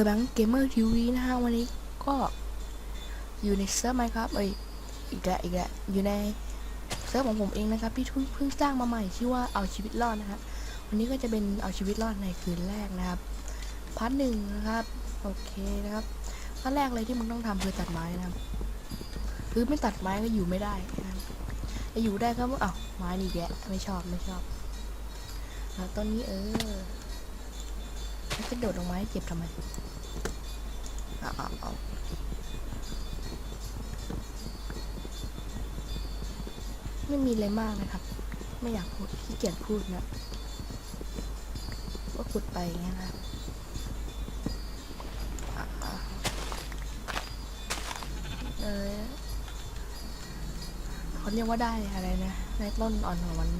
อร์แบงค์เกมเมอร์ทีวีนะฮะวันนี้ก็อยู่ในเซิร์ฟไหมครับเอ้ยอีกแล้วอีกแล้วอยู่ในเซิร์ฟของผมเองนะครับที่เพิ่งเพิ่งสร้างมาใหม่ชื่อว่าเอาชีวิตรอดนะฮะวันนี้ก็จะเป็นเอาชีวิตรอดในคืนแรกนะครับพาร์ทหนึ่งนะครับโอเคนะครับพาร์ทแรกเลยที่มึงต้องทำคือตัดไม้นะครับคือไม่ตัดไม้ก็อยู่ไม่ได้นะครับจะอยู่ได้ก็ว่าอ้าไม้นี่แกะไม่ชอบไม่ชอบแล้วต้นนี้เออจะโดดลงไม้เจ็บทำไม เอาวอ้าวอ้าไม่มีอะไรมากนะครับ ไม่อยากพูดขี้เกียจพูดนะก็ขุดไปอย่างเงี้ยนะครับอะอะเออเขาเรียกว่าได้อะไรนะในต้นอ่อนของมัน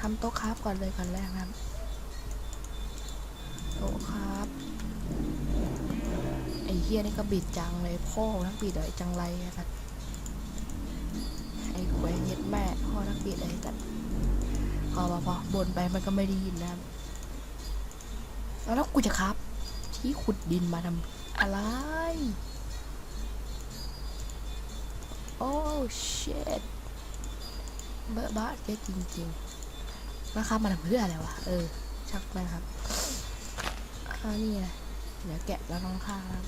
ทำโต๊ะคราฟก่อนเลยก่อนแรกนะครับ โต๊ะคราฟไอ้เฮียนี่ก็บิดจังเลยพ่อทั้งบิดเลยจังไรอะครับไอ้แหวนเย็ดแม่พ่อทั้งบิดเลยแต่พอพอพอบนไปมันก็ไม่ได้ยินนะครับแล้วกูจะครับ ที่ขุดดินมาทำอะไร โอ้เชิดเบอะบ้าเจ๊จริงๆนะครับมาทำเพื่ออะไรวะ เออ ชักนะครับ อ่านี่ไงเดี๋ยวแกะแล้วน้องข้างครับ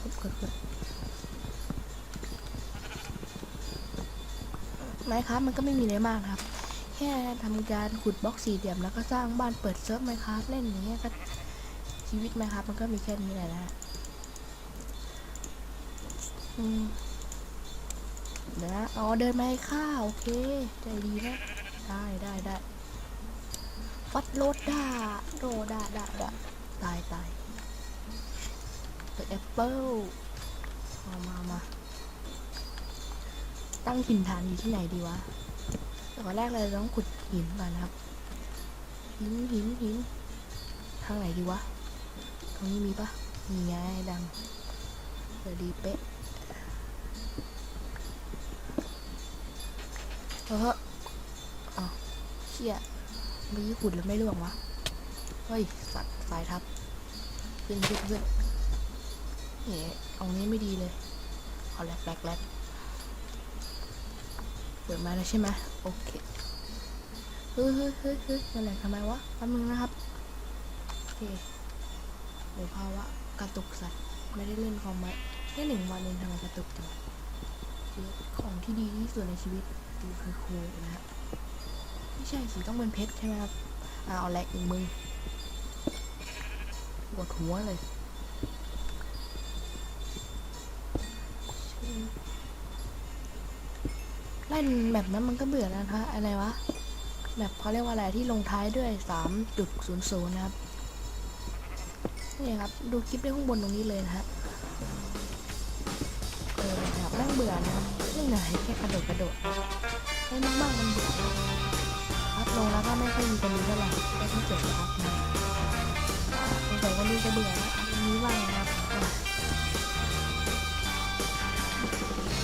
ขุดขุดไม้ครับมันก็ไม่มีอะไรมากครับ แค่ทำการขุดบล็อกสี่เหลี่ยมแล้วก็สร้างบ้านเปิดเซิร์ฟไมครับเล่นอย่างเงี้ยก็ชีวิตไมครับมันก็มีแค่นี้แหละนะเดี๋ยวนะอ๋อเดินมาให้ข้าวโอเคใจดีนะได้ได้ได้ ฟัดรถด่าโดด่าด่าด่าตายตายเปิดแอปเปิลเอามามาตั้งถิ่นฐานอยู่ที่ไหนดีวะแต่วันแรกเลยเราต้องขุดหินก่อนนะครับ หินหินหินทางไหนดีวะ ตรงนี้มีปะมีไงดังเดี๋ยวดีเป๊ะเออเอาเชี่ย มื่อกี้ขุดแล้วไม่ร่วงวะ เฮ้ย สัตว์สายทับขึ้นขึ้นขึ้นเฮ้ตรงนี้ไม่ดีเลยขอแลกแลกแลกเปิดมาแล้วใช่ไหมโอเค เฮ้ยเฮ้ยเฮ้ยเฮ้ยนั่นแหละทำไมวะแป๊บนึงนะครับ โอเคเดี๋ยวภาวะกระตุกสัตว์ ไม่ได้เล่นคอมไว้แค่หนึ่งวันเองทำไมกระตุกจังของที่ดีที่สุดในชีวิตดูคือโคนะฮะ ไม่ใช่สิต้องเป็นเพชรใช่ไหมครับอ่าเอาแหลกอีกมึงปวดหัวเลยเล่นแบบนั้นมันก็เบื่อแล้วนะคะอะไรวะแบบเขาเรียกว่าอะไรที่ลงท้ายด้วยสามจุดศูนย์ศูนย์นะครับนี่ครับ ดูคลิปได้ข้างบนตรงนี้เลยนะฮะเออแบบนั่งเบื่อนะครับนี่ไหนแค่กระโดดกระโดดให้มากๆมันเบื่อ ลงแล้วก็ไม่ค่อยมีคนดูเท่าไหร่ก็ที่เจ็บนะครับนะสงสัยคนดูกจะเบื่อแล้วอันนี้ว่างนะครับ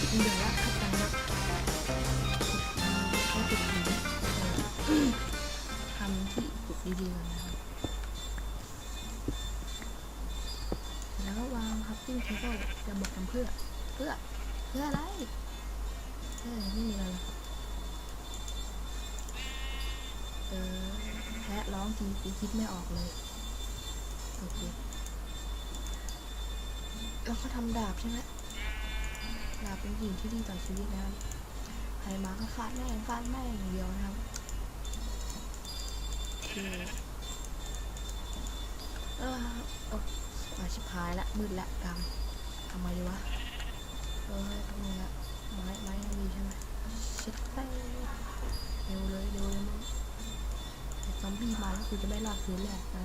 เบื่อแล้วครับตังนะเขาติดหินทำที่ขุดดีๆก่อนนะครับแล้วก็วางครับติ้งเทเบิลจะบอกกันเพื่อ เพื่อ เพื่ออะไรเออไม่มีอะไร เออแพะร้องทีกูคิดไม่ออกเลย โอเค แล้วก็ทำดาบใช่ไหมดาบเป็นสิ่งที่ดีต่อชีวิตนะครับใครมาก็ฟาดแม่ฟาดแม่อย่างเดียวนะครับโอเคเออโอ้อาชิบหายละมืดละกรรมทำไมดีวะ เออตรงนี้ละ กูจะไม่รอดคืนแรกนะ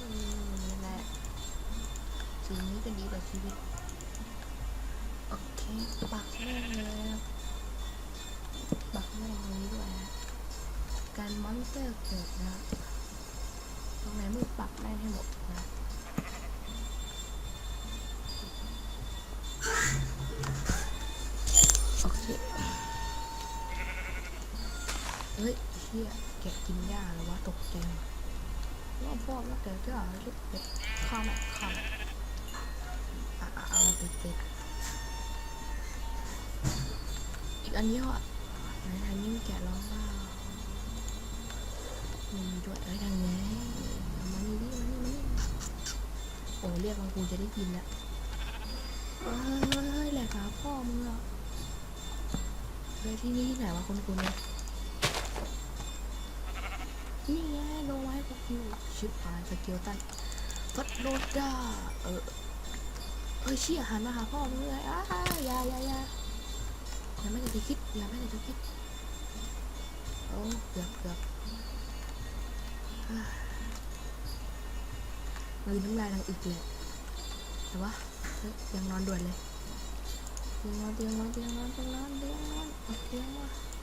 อืมนี่แหละสิ่งนี้ก็ดีกว่าชีวิต โอเค ปักแม่งเลยปักแม่งตรงนี้ด้วยนะการมอนสเตอร์เกิดนะ ตรงไหนมืดปักแม่งให้หมดนะโอเค ใจว่างพ่อแล้วแต่เจ้าชุดเป็ดข้าวแม่ข้าวแม่อะอะเอาเป็ดเป็ดอีกอันนี้อะไหนอันนี้มีแกะร้องเปล่ามีด้วยเอ้ยทางไงเอามานี่ดิมานี่มานี่โอ้เรียกมันกูจะได้ยินแล้วเอ้ยแหละครับพ่อมึงอะเฮ้ยที่นี่ที่ไหนวะคุณคุณเนี่ย นี่ไงลงไว้กับคิวชิบหายสเกิลตันฟัดโรด้าเออเฮ้ยเชี่ยหันมาหาพ่อมึงเลยอ้าอย่าอย่าอย่าอย่าไม่ได้จะคิดอย่าไม่ได้จะคิดโอ้เกือบเกือบอ่าลืมน้ำลายทางอึกเลยแต่ว่าเฮ้ยยังนอนด่วนเลยเตียงนอนเตียงนอนเตียงนอนเตียงนอนเตียงนอนเตียงมาน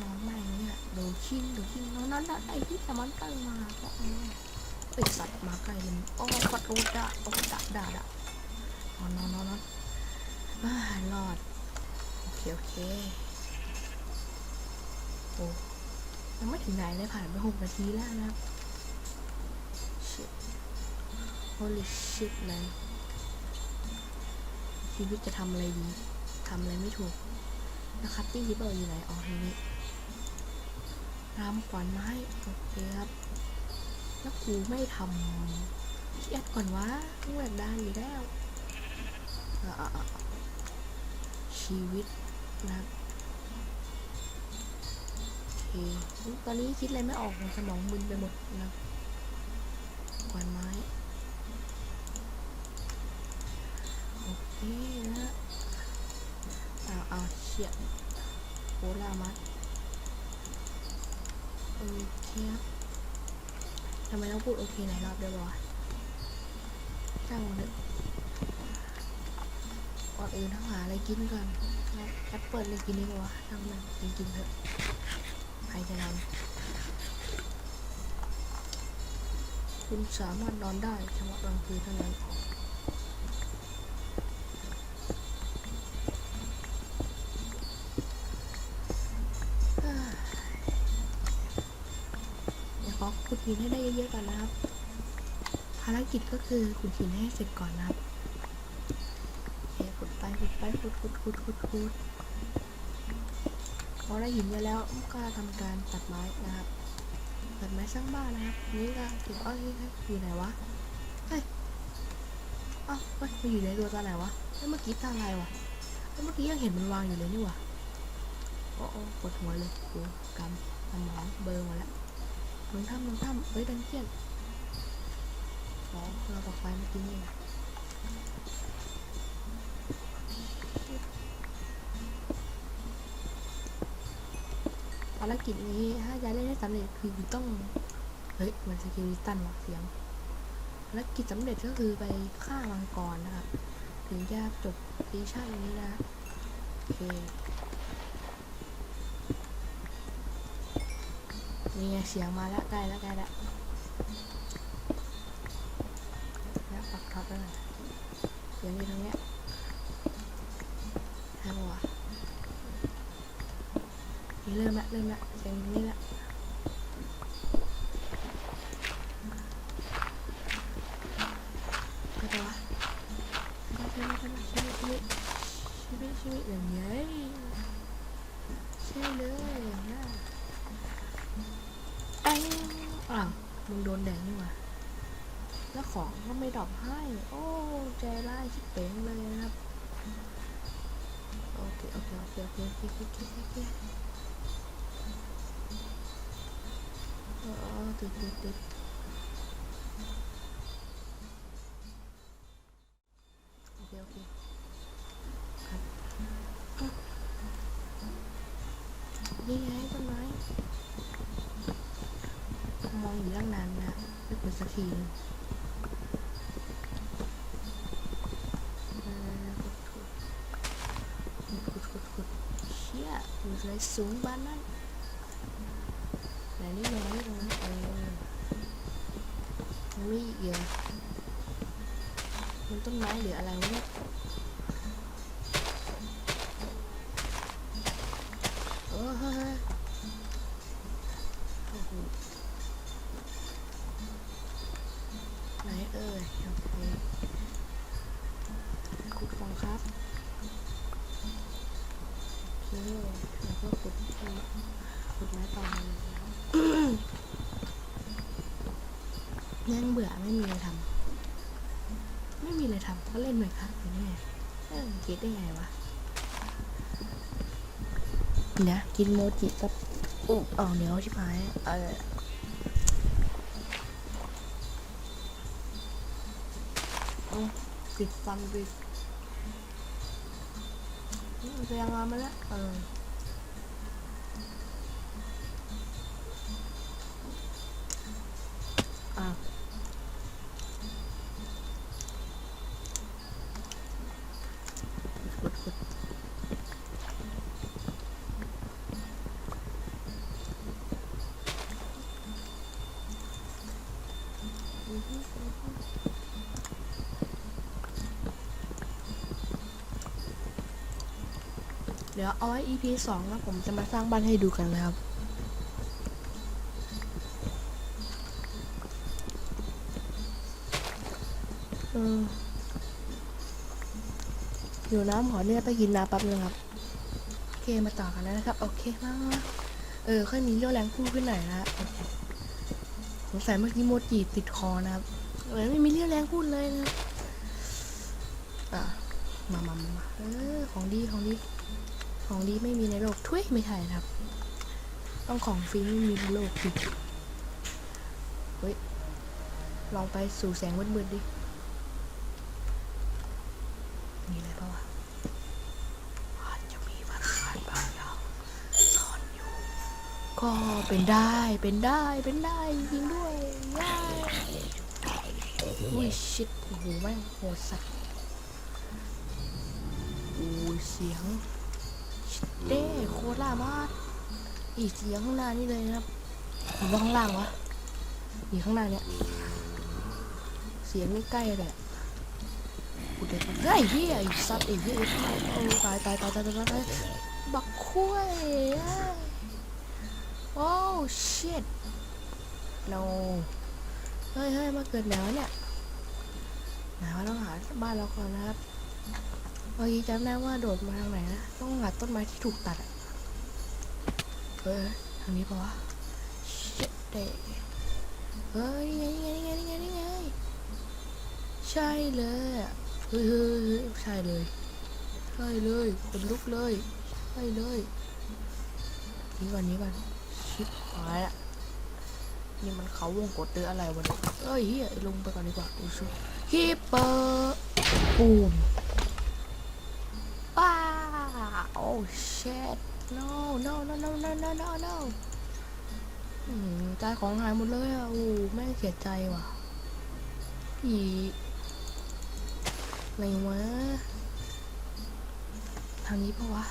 น้อนใหม่เนี่ยโดชินโดชินนอนนอนนไอ้ที่แต่มันใกล้มาก็เออไอสัตว์มาใกล้เลยโอ้ปัดโอดะโอดะด่าด่านอนนอนนอนนอนอ่ารอดโอเคโอเคโอ้ยังไม่ถึงไหนเลยผ่านไปหกนาทีแล้วนะครับ shit holy shit man ชีวิตจะทำอะไรดีทำอะไรไม่ถูกนะครับตี้ฮิปเปอร์อยู่ไหนอ๋อทีนี้ รำขวัญไม้ โอเคครับ แล้วครูไม่ทำเครียดก่อนวะต้องแบบด้อยู่แล้วอะอะอะชีวิตนะครับโอเค ตอนนี้คิดอะไรไม่ออกสมองมึนไปหมดนะครับขวัญไม้ โอเคนะอ้าวอ้าเฉียดโคลามัด ครับทำไมต้องพูดโอเคหลายรอบด้วยวะช่างมันเถอะก่อนอื่นต้องหาอะไรกินก่อนแอปเปิลเลยกินดีกว่าช่างมันกินกินเถอะใครจะนอนคุณสามารถนอนได้เฉพาะกลางคืนเท่านั้น ขุดหินให้ได้เยอะๆก่อนนะครับ ภารกิจก็คือขุดหินให้เสร็จก่อนนะครับเขุดไปขุดไปขุดขุดขุดขุดขุดพอได้หินเยอะแล้วก็ทำการตัดไม้นะครับตัดไม้สร้างบ้านนะครับนี่ก็ถึงอ้ยเฮ้ยอยู่ไหนวะเฮ้ยอ้าเฮ้ยมันอยู่ในตัวตอนไหนวะเฮ้ยเมื่อกี้ตาอะไรวะเฮ้ยเมื่อกี้ยังเห็นมันวางอยู่เลยนี่ว่าโอ้โอ้ปวดหัวเลยกูกำสมองเบลอร์หมดแล้ว มึงทำมึงทำเฮ้ยดันเจียนอ๋อเราบอกไฟเมื่อกี้นี่ภารกิจนี้ถ้าจะเล่นให้สำเร็จคือต้องเฮ้ยมันสกิลตันว่ะเสียงภารกิจสำเร็จก็คือไปฆ่ามังกรนะครับ ถึงจะจบซีชั่นนี้นะโอเค นี่ไงเสียงมาแล้วใกล้แล้วใกล้แล้วแล้วปักท็อปแล้วเสียงอยู่ตรงเนี้ยใช่ปะวะนี่เริ่มละเริ่มละเสียงนี้ละ เคโอเลยสูงบ้านนั้นไหนนี่ลงนี่ลงรีเออมีอีกเหรอมันต้นไม้หรืออะไรเนี่ย เออคิดได้ไงวะเดี๋ยวกินโมจิกับอุ๊บอ๋อเหนียวชิบหายเออเอาปิดฟันไปอืมพยายามมาแล้วเออ เดี๋ยวเอาไว้ EP สองแล้วผมจะมาสร้างบ้านให้ดูกันนะครับ เอออยู่น้ำขอเนี่ยไปกินน้ำแป๊บนึงครับ โอเคมาต่อกันนะครับ โอเคมามาเออค่อยมีเรี่ยวแรงพุ่ขึ้นหน่อยนะ งสัยเมื่อกี้โมจิติดคอนะครับเลยไม่มีเรี่ยวแรงพูดเลยนะอะมามามามาเออของดีของดีของดีไม่มีในโลกทุยไม่ใช่นะครับ ต้องของฟรีไม่มีในโลกสิเฮ้ยลองไปสู่แสงมืดๆดิ มีอะไรเปล่าวะอาจจะมีพลังงานบางอย่างซ่อนอยู่ ก็เป็นได้เป็นได้เป็นได้จริงด้วยได้อุ้ยชิดโอ้โหแม่งโหดสัตว์อู้ยเสียงชิดเด้โคตรล่ามากอีเสียงข้างหน้านี่เลยนะครับหรือว่าข้างล่างวะอีข้างหน้าเนี่ยเสียงนี่ใกล้เลยอะกูเด็กไอ้เหี้ยไอ้สัตว์ไอ้เหี้ยโอ้ตายตายตายตายตายตายบักคุ้ย โอ้ shit no เฮ้ยเฮ้ยมาเกิดหนาวเนี่ยหนาวต้องหาบ้านเราก่อนนะครับเมื่อกี้จำได้ว่าโดดมาทางไหนนะ ต้องหาต้นไม้ที่ถูกตัดอะเฮ้ยทางนี้ปะวะ shit เดเฮ้ยนี่ไงนี่ไงนี่ไงนี่ไงนี่ไงใช่เลยเฮ้ยเฮ้ยเฮ้ยใช่เลยใช่เลยขนลุกเลยใช่เลยนี่ก่อนนี้ก่อน ชิบหายละนี่มันเขาวงกดหรืออะไรวะเนี่ยเอ้ยเฮียลงไปก่อนดีกว่าดูชุฮิปเปอร์ปูมป้าโอ้ shit no no no no no no no no ใจของหายหมดเลยอะโอ้แม่เสียใจว่ะอีอะไรวะทางนี้ปะวะ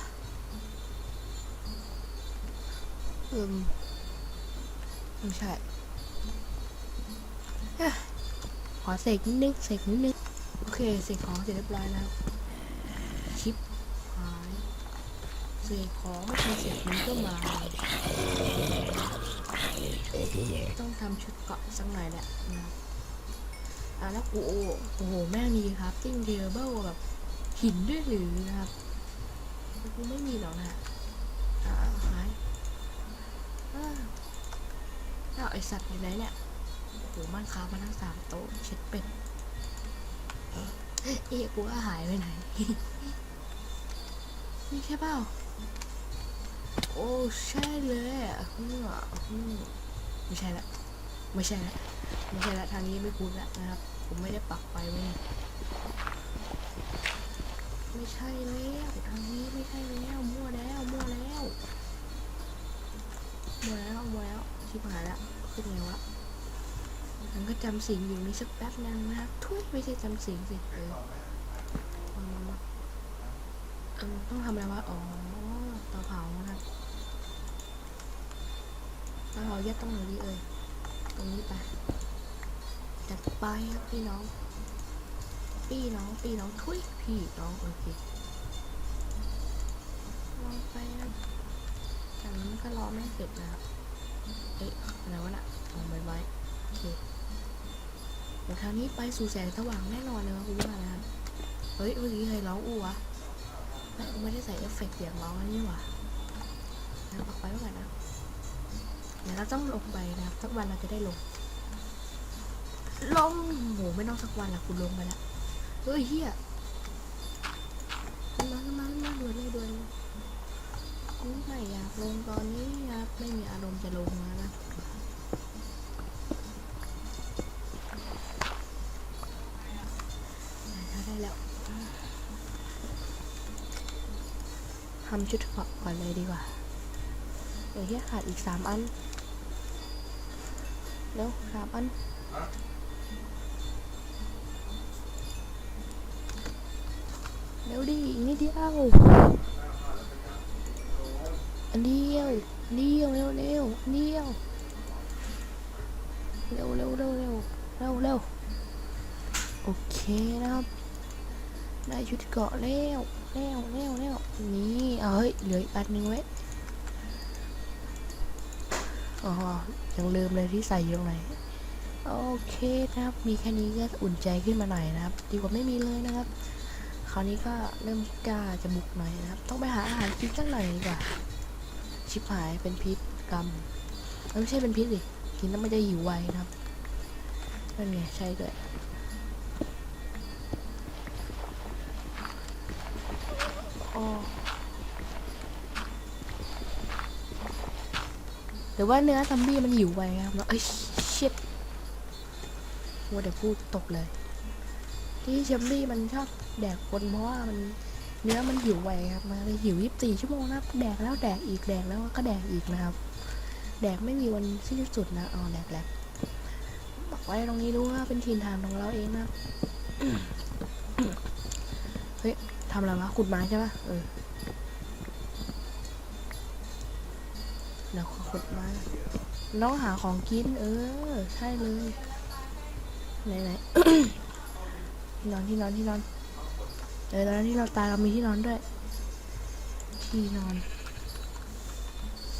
เอืม ไม่ใช่ขอเสกนิดนึงเสกนิดนึง โอเคเสกของเสร็จเรียบร้อยแล้วชิปหายเสกของไม่ทันเสร็จมันก็มา ต้องทำชุดเกาะสักหน่อยแหละนะอะแล้วกูโอ้โอ้โห แม่งมีครับติ้งเทเบิลแบบหินด้วยหรือนะครับกูไม่มีหรอกนะอ่าหายอ้าว แล้วไอสัตว์อยู่ไหนเนี่ยโอ้โหมันค้ามาทั้งสามโต๊ะเช็ดเป็ดเอ๊ะกูว่าหายไปไหนนี่ใช่เปล่าโอ้ใช่เลยอะอืมอะอืมไม่ใช่ละไม่ใช่ละไม่ใช่ละทางนี้ไม่คุ้นละนะครับ ผมไม่ได้ปักไปไว้นี่ไม่ใช่แล้วทางนี้ไม่ใช่แล้วมั่วแล้วมั่วแล้วมั่วแล้วมั่วแล้ว ชิบหายแล้วขึ้นไงวะมันก็จำสิ่งอยู่นี่สักแป๊บนึงนะครับทุยไม่ใช่จำสิ่งสิเออเออต้องทำอะไรวะอ๋อเตาเผานะครับเตาเผายัดตรงไหนดีเอ่ยตรงนี้ไปจัดไปครับพี่น้อง พี่น้องพี่น้องทุยพี่น้องโอเคลองไปนะจากนั้นก็รอแม่เสร็จนะครับ เอ๊ะอะไรวะน่ะเอาไว้ไว้โอเคเดี๋ยวทางนี้ไปสู่แสงสว่างแน่นอนเลยครับคุณว่านะครับเฮ้ยเมื่อกี้ใครร้องอู้วะเอ้ยไม่ได้ใส่เอฟเฟกต์เสียงร้องอันนี้หว่างั้นออกไปไว้ก่อนนะเดี๋ยวเราต้องลงไปนะครับสักวันเราจะได้ลง ลงโหไม่ต้องสักวันละคุณลงไปแล้วเฮ้ยเฮีย ไม่อยากลงตอนนี้ครับไม่มีอารมณ์จะลงแล้วนะได้แล้วทำชุดเกาะก่อนเลยดีกว่าเดี๋ยวเฮียขาดอีกสามอันเร็วสามอันเร็วดิอีกนิดเดียว เดียวเดียวเร็วเร็วเดียวเร็วเร็วเร็วเร็วเร็วเร็วโอเคนะครับได้ชุดเกาะแล้วแล้วแล้วแล้วนี่เอ้ยเหลืออีกอันหนึงไว้อ๋อยังลืมเลยที่ใส่อยู่ตรงไหนโอเคนะครับ มีแค่นี้ก็อุ่นใจขึ้นมาหน่อยนะครับ ดีกว่าไม่มีเลยนะครับ คราวนี้ก็เริ่มกล้าจะบุกหน่อยนะครับ ต้องไปหาอาหารกินสักหน่อยดีกว่า ชิบหายเป็นพิษกรรมไม่ใช่เป็นพิษดิกินแล้วมันจะหิวไวนะครับนั่นไงใช่ด้วยอ๋อหรือว่าเนื้อซัมบี้มันหิวไวครับแล้วเอ้ยชิดมัวแต่พูดตกเลย ที่ซัมบี้มันชอบแดกคนเพราะว่ามัน เนื้อมันหิวไวครับมันเลยหิว 24 ชั่วโมงนะครับแดกแล้วแดกอีกแดกแล้วก็แดกอีกนะครับ แดกไม่มีวันสิ้นสุดนะอ๋อแดกแหลกบอกไว้ตรงนี้รู้ว่าเป็นถิ่นฐานของเราเองนะเฮ้ยทำอะไรวะขุดไม้ใช่ปะเออเดี๋ยวขอขุดไม้น้องหาของกิน เออ ใช่เลยไหนไหนที่นอนที่นอนที่นอน เออตอนนั้นที่เราตายเรามีที่นอนด้วย ที่นอน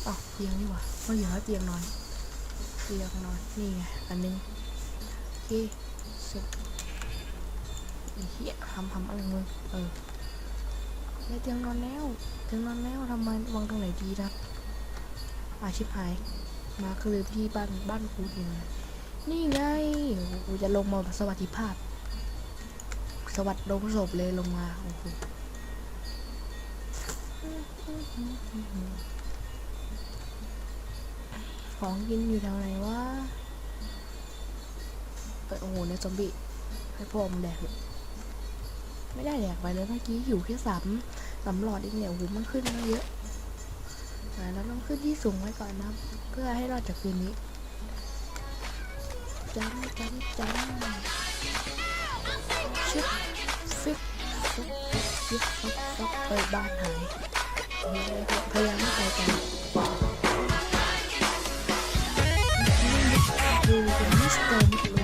อ๋อเตียงนี่หว่าก็อยู่แล้เตียงนอนเตียงนอนนี่ไงอันนึงโอเคเสร็จเหี้ยทำทำอะไรมึงเออได้เตียงนอนแล้วเตียงนอนแล้วทำไมวางตรงไหนดีนะอาชิบหายมาคือที่บ้านบ้านกูอยู่นี่ไงกูจะลงมาสวัสดิภาพ สวัสดลงศพเลยลงมาโอ้โหของกินอยู่แถวไหนวะเปิดโอ้โหในซอมบี้ให้พ่อมแดกเลยไม่ได้แดกไปเลยเมื่อกี้อยู่แค่สามสามหลอดเองเนี่ยโอ้โหมันขึ้นมาเยอะอ่าแล้วต้องขึ้นที่สูงไว้ก่อนนะเพื่อให้รอดจากคืนนี้จังจังจัง ชิบฟิกฟิกฟิกฟิกฟิกไปบ้านหายพยายามไม่